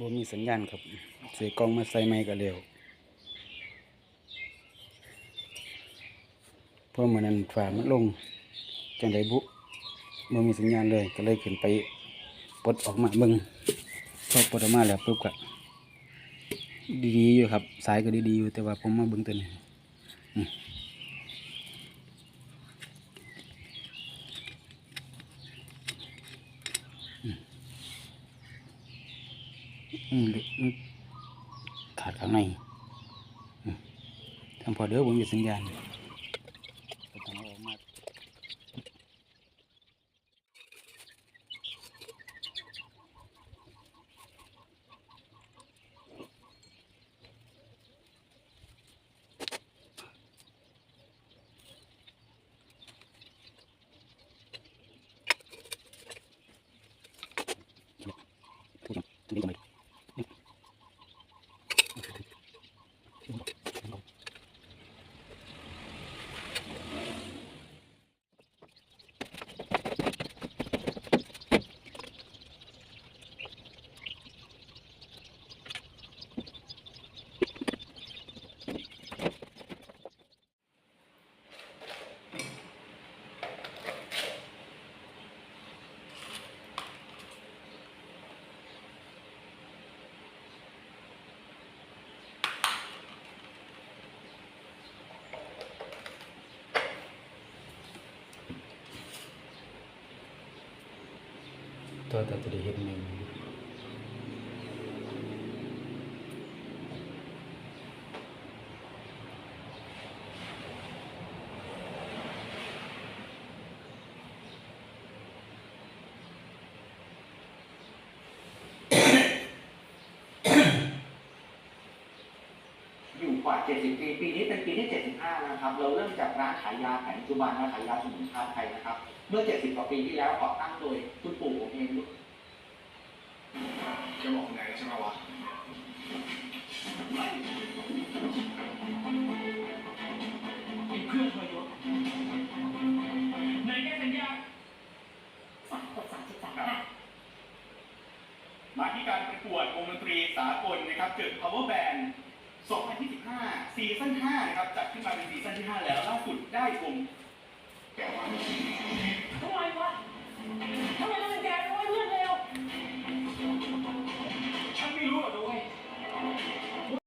บ่มีสัญญาณครับ เสียกล้องมาใส่ไม้ก็เร็วเพราะมื้อนนั้นฟ้ามันลงจังไดบุบ่มีสัญญาณเลยก็เลยขึ้นไปปลดออกมาเบิ่งพอปลดออกมาแล้วปุ๊บก็ดีๆอยู่ครับ สายก็ดีๆอยู่แต่ว่าผมมาเบิ่งตัวนี้อืมอืมมัน ขาดข้างในอืมทำพอเด้อผมมีสัญญาณก็ต้องเอาออกมา ทุกอย่างทุกอย่างทำไม ตัวแต่จะได้เห็นหนึ่ง อยู่ กว่า 70 ปี ปีนี้เป็นปีที่ 75 นะครับ เราเริ่มจากร้านขายยาแผนปัจจุบันมาขายยาสมุนไพรไทยนะครับ เมื่อ 70 กว่าปีที่แล้วก่อตั้งโดยคุณปู่ผมเองด้วยจะบอกไหนใช่ไหมวะเป็นเครื่องทรยศในแง่สัญญาสามกดสามสิบสามค่ะมาที่การประกวดวงดนตรีสากลนะครับเกิด power band 2025 ซีซั่น5นะครับจัดขึ้นมาเป็นซีซั่นที่ 5 แล้วล่าสุดได้วงแต่ว่าทำไมวะทำไมทำไม